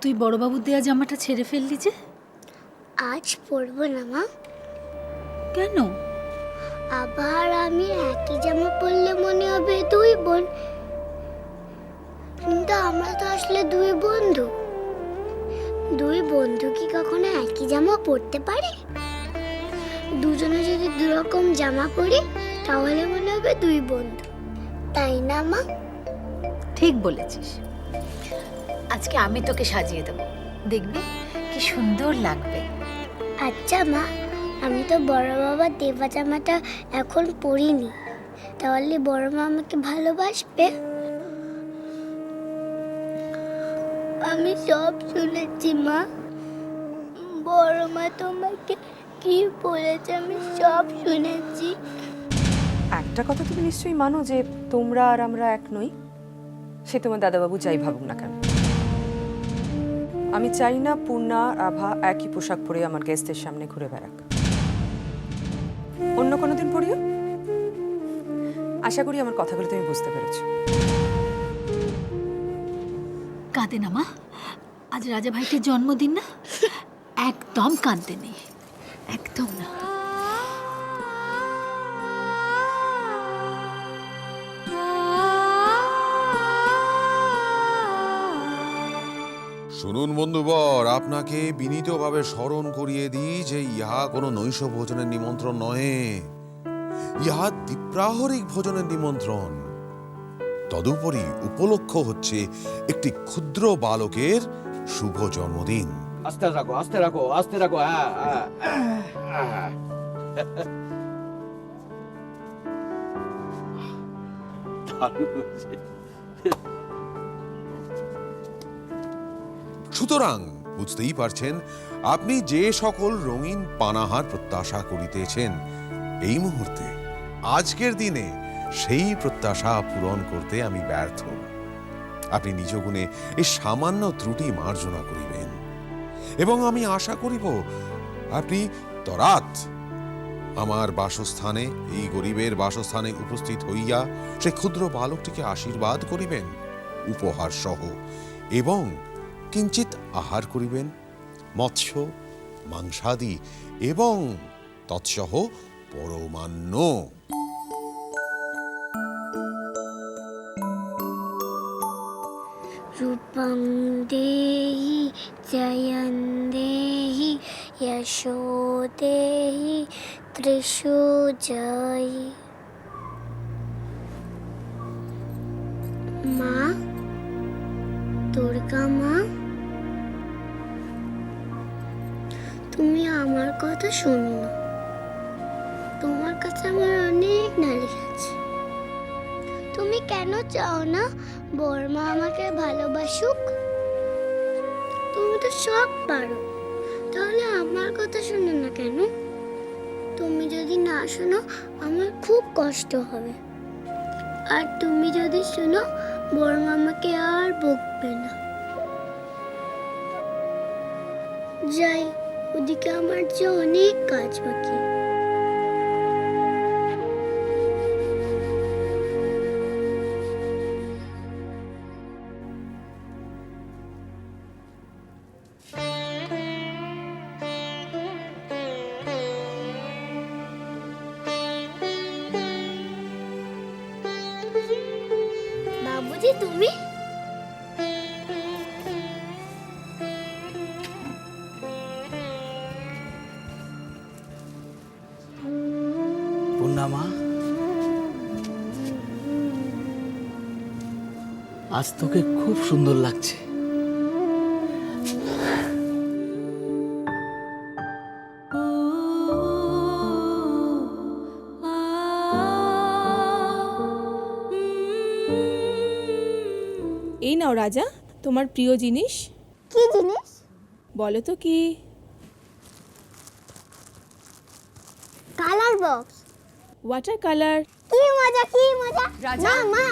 তুই বড়বাবুর দেয়া জামাটা ছেড়ে ফেললি যে? আজ পরবো না মা। কেন? আবার আমি একই জামা পরলে মনে হবে দুই বোন। কিন্তু আমরা তো আসলে দুই বন্ধু। দুই বন্ধু কি কখনো একই জামা পরতে পারে? দুজনে যদি দুরকম জামা পরি তাহলে মনে হবে দুই বন্ধু। তাই না মা? ঠিক বলেছিস। আজকে আমি তোকে সাজিয়ে দেবো। দেখবি কি সুন্দর লাগবে। আচ্ছা মা আমি তো বড় বাবার দেবা জামাটা এখন পরিনি। তাহলে বড় মা আমাকে ভালোবাসবে? আমি সব শুনেছি মা। বড় মা তোমাকে কি বলেছে আমি সব শুনেছি। একটা কথা তুমি নিশ্চয়ই মানো যে তোমরা আর আমরা এক নই। সে তোমার দাদাবাবু যাই ভাবুক না কেন। আমি চাই না পূর্ণা আভা একই পোশাক পরে আমার গেস্টের সামনে ঘুরে বেড়াক। অন্য কোনো দিন পড়িও আশা করি আমার কথাগুলো তুমি বুঝতে পেরেছ। কাঁদে না মা। আজ রাজা ভাইটির জন্মদিন না? একদম কাঁদতে নেই একদম না। শুনুন বন্ধুবর আপনাকে বিনীতভাবে স্মরণ করিয়ে দিই যে ইহা কোনো নৈশ ভোজনের নিমন্ত্রণ নহে। ইহা দ্বিপ্রাহরিক ভোজনের নিমন্ত্রণ। তদুপরি উপলক্ষ হচ্ছে একটি ক্ষুদ্র বালকের শুভ জন্মদিন। আস্তে রাখো আস্তে রাখো আস্তে রাখো হ্যাঁ। সুতরাং বুঝতেই পারছেন, আপনি যে সকল রঙিন পানাহার প্রত্যাশা করিতেছেন, এই মুহূর্তে, আজকের দিনে সেই প্রত্যাশা পূরণ করতে আমি ব্যর্থ। আপনি নিজ গুণে এই সামান্য ত্রুটি মার্জনা করিবেন। এবং আমি আশা করিব, আপনি তরাত আমার বাসস্থানে, এই গরিবের বাসস্থানে উপস্থিত হইয়া সে ক্ষুদ্র বালকটিকে আশীর্বাদ করিবেন উপহার সহ এবং কিঞ্চিত আহার করিবেন, মৎস্য, মাংসাদি এবং তৎসহ পরমান্ন। রূপং দেহি, জয়ন দেহি যশো দেহি ত্রিশু জয় মা, দুর্গা মা কথা শোনো না। তোমার কাছে আমার অনেক নালিশ আছে। তুমি কেন চাও না বর্মা আমাকে ভালোবাসুক? তুমি তো সব পারো। তাহলে আমার কথা শোনো না কেন? তুমি যদি না শোনো, আমার খুব কষ্ট হবে। আর তুমি যদি শোনো, বর্মা আমাকে আর বকবে না। যাই ওদিকে আমার যে অনেক কাজ বাকি। বাবুজি তুমি? আজ তোকে খুব সুন্দর লাগছে। এই নাও রাজা তোমার প্রিয় জিনিস। কি জিনিস? বলো তো কি? Colour box. ওয়াটার কালার কি মজা কি মজা? মা মা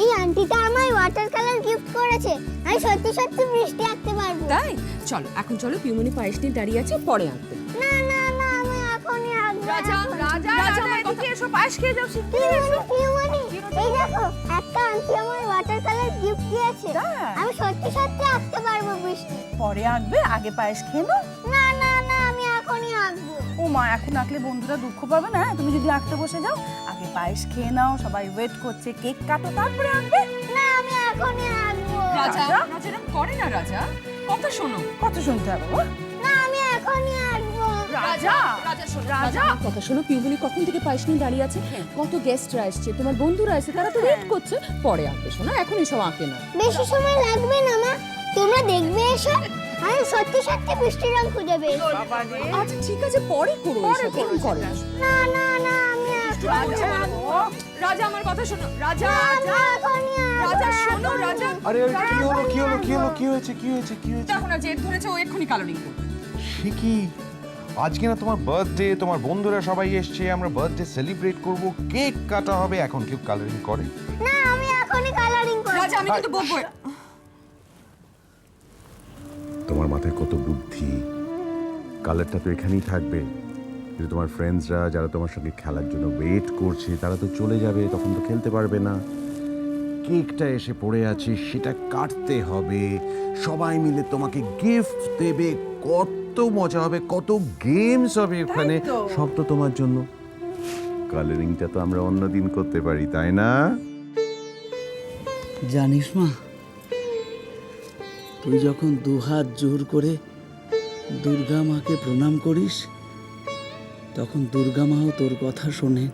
এই আন্টিটা আমায় ওয়াটার কালার গিফট করেছে। আমি সত্যি সত্যি বৃষ্টি আঁকতে পারব। তাই? চলো এখন চলো পিউমনি পায়েস নিয়ে দাঁড়িয়ে আছে পরে আনতে না না না আমি এখনই আঁকবো রাজা। রাজা রাজা এদিকে এসো পায়েস খেয়ে যাও শিগগিরই এসো। পিউমনি, এই দেখো একটা আন্টি আমার ওয়াটার কালার গিফট দিয়েছে। আমি সত্যি সত্যি আঁকতে পারব বৃষ্টি পরে আঁকবে আগে পায়েস খেয়ে নাও। না না না আমি এখনই আঁকবো। ও মা এখন আঁকলে বন্ধুরা দুঃখ পাবে না? হ্যাঁ? তুমি যদি আঁকতে বসে যাও আগে পায়েস খেয়ে নাও সবাই ওয়েট করছে কেক কাটো তারপরে আঁকবে না আমি এখনই আঁকবো রাজা? রাজা এরকম করে না রাজা। কথা শোনো। কত শুনতে হবে না আমি এখনই আঁকবো রাজা? রাজা শোনো। রাজা? কথা শোনো পিউবলি কখন থেকে পায়েস নিয়ে দাঁড়িয়ে আছে? কত গেস্টরা এসছে তোমার বন্ধুরা এসে তারা তো ওয়েট করছে পরে আঁকবে শোনা এখন এসব আঁকে না বেশি সময় লাগবে না মা। তোমরা দেখবে এসে আমি সত্যি সত্যি বৃষ্টির রং খুঁজে পেয়েছি বাবা আচ্ছা ঠিক আছে পরে করো এসব এখন করো না। না না রাজা আমার কথা শোনো রাজা রাজা শোনো রাজা। আরে আরে, কি হলো কি হলো কি হলো কি হয়েছে কি হয়েছে কি হয়েছে? দেখো না জেদ ধরেছে ও এক্ষুনি কালারিং করবে সে কি? আজকে না তোমার বার্থডে তোমার বন্ধুরা সবাই এসছে আমরা বার্থডে সেলিব্রেট করব কেক কাটা হবে এখন কেউ কালারিং করে। না আমি এখনই কালারিং করব। রাজা আমি কিন্তু বকবো। তোমার মাথায় কত বুদ্ধি? কালারটা তো এখানেই থাকবে। কিন্তু তোমার ফ্রেন্ডসরা যারা তোমার সঙ্গে খেলার জন্য ওয়েট করছে তারা তো চলে যাবে তখন তো খেলতে পারবে না। কেকটা এসে পড়ে আছে সেটা কাটতে হবে। সবাই মিলে তোমাকে গিফট দেবে। কত মজা হবে কত গেমস হবে ওখানে। সব তো তোমার জন্য। কালারিংটা তো আমরা অন্যদিন করতে পারি তাই না? জানিস মা তুই যখন দুহাত জোর করে দুর্গা মাকে প্রণাম করিস তখন দুর্গা মাও তোর কথা শোনে।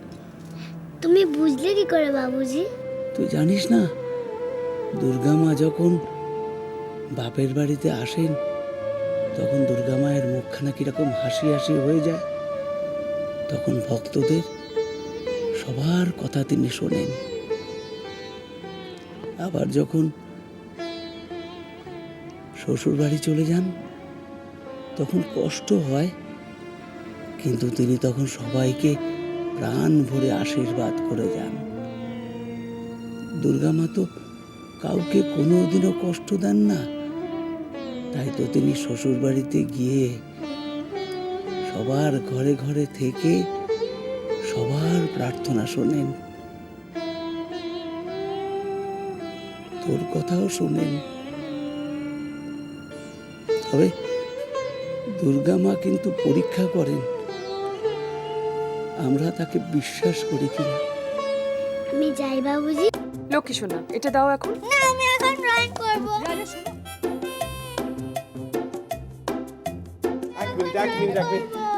তুমি বুঝলে কি করে বাবুজি? তুই জানিস না দুর্গা মা যখন বাপের বাড়িতে আসেন তখন দুর্গা মায়ের মুখখানা কীরকম হাসি হাসি হয়ে যায়। তখন ভক্তদের সবার কথা তিনি শোনেন। আবার যখন শ্বশুর বাড়ি চলে যান তখন কষ্ট হয় কিন্তু তিনি তখন সবাইকে প্রাণ ভরে আশীর্বাদ করে যান। দুর্গা মা তো কাউকে কোনোদিনও কষ্ট দেন না। তাই তো তিনি শ্বশুর বাড়িতে গিয়ে সবার ঘরে ঘরে থেকে সবার প্রার্থনা শোনেন। তোর কথাও শোনেন। তবে দুর্গা মা কিন্তু পরীক্ষা করেন। আমরা তাকে বিশ্বাস করি কিনা? আমি যাই বাবুজি। লক্ষ্মী শোনা এটা দাও এখন। না আমি এখন ড্রয়িং করব।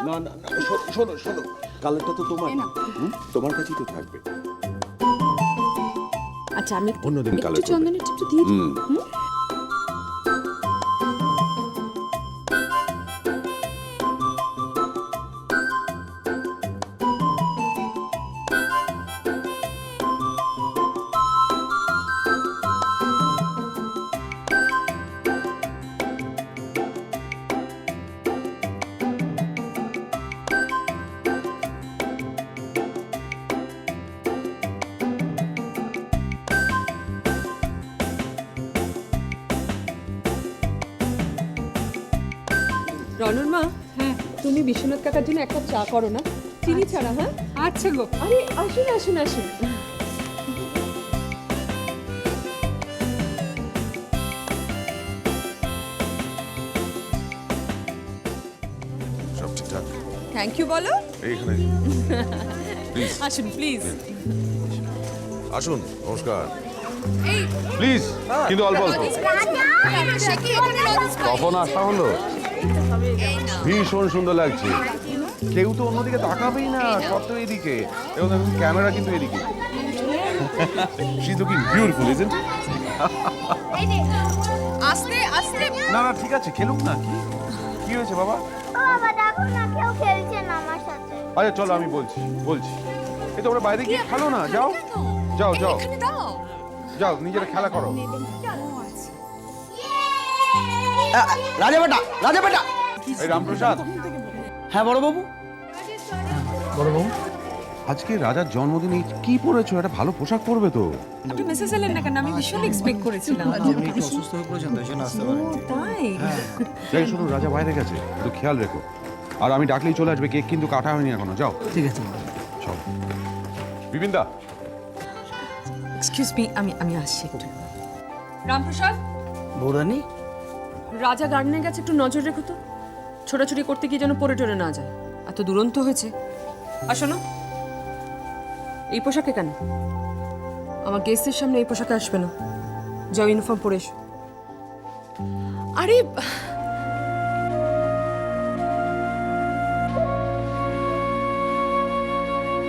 না শোনো, শোনো কালারটা তো তোমার? তোমার কাছেই তো থাকবে। আচ্ছা আমি অন্যদিন একটু কালার চন্দনের টিপটা দিয়ে দিই। হুম? রনর মা হ্যাঁ। তুমি বিশ্বনাথ কাকার জন্য একটা চা করো না। চিনি ছাড়া হ্যাঁ? আচ্ছা গো। আরে আসুন আসুন আসুন। সব ঠিকঠাক? থ্যাংক ইউ বলো। এইখানে। প্লিজ আসুন প্লিজ আসুন নমস্কার। প্লিজ কিন্তু অল্প অল্প। কখন আসা হলো? ভীষণ সুন্দর লাগছে। কেউ তো অন্যদিকে তাকাবেই না সব তো এদিকে। এবং দেখুন ক্যামেরা কিন্তু এদিকে। শি লুকিং বিউটিফুল ইজন্ট আস্তে আস্তে। না না ঠিক আছে খেলুক না। কি? কি হয়েছে বাবা? বাবা দেখো না কেউ খেলছে না আমার সাথে। আচ্ছা চলো আমি বলছি বলছি। এই তোমরা বাইরে গিয়ে খেলো না যাও। যাও যাও। যাও নিজেরা খেলা করো। রাজা বেটা রাজা বেটা। এই রামপ্রসাদ। হ্যাঁ বড় বাবু বড় বাবু আজকে রাজার জন্মদিনে কি পরেছো? একটা ভালো পোশাক পরবে তো। আপনি মেসেজ এলেন না কেন? আমি ভীষণ এক্সপেক্ট করেছিলাম। আমি একটু অসুস্থ হয়ে পড়েছেন তাই জন্য আসতে পারিনি। তাই? যাই রাজা বাইরে গেছে। একটু খেয়াল রেখো। আর আমি ডাকলেই চলে আসবে কেক কিন্তু কাটা হয়নি এখনও। যাও। ঠিক আছে চল। এক্সকিউজ মি আমি আমি আসছি একটু। রামপ্রসাদ? বৌরানী? রাজা গার্ডেনে গেছে একটু নজর রেখো তো। ছোটাছুটি করতে গিয়ে যেন পরে টরে না যায়। এত দুরন্ত হয়েছে। আর শোনো, এই পোশাকে কেন? আমার গেস্টের সামনে এই পোশাকে আসবে না। যাও ইউনিফর্ম পরে এসো। আরে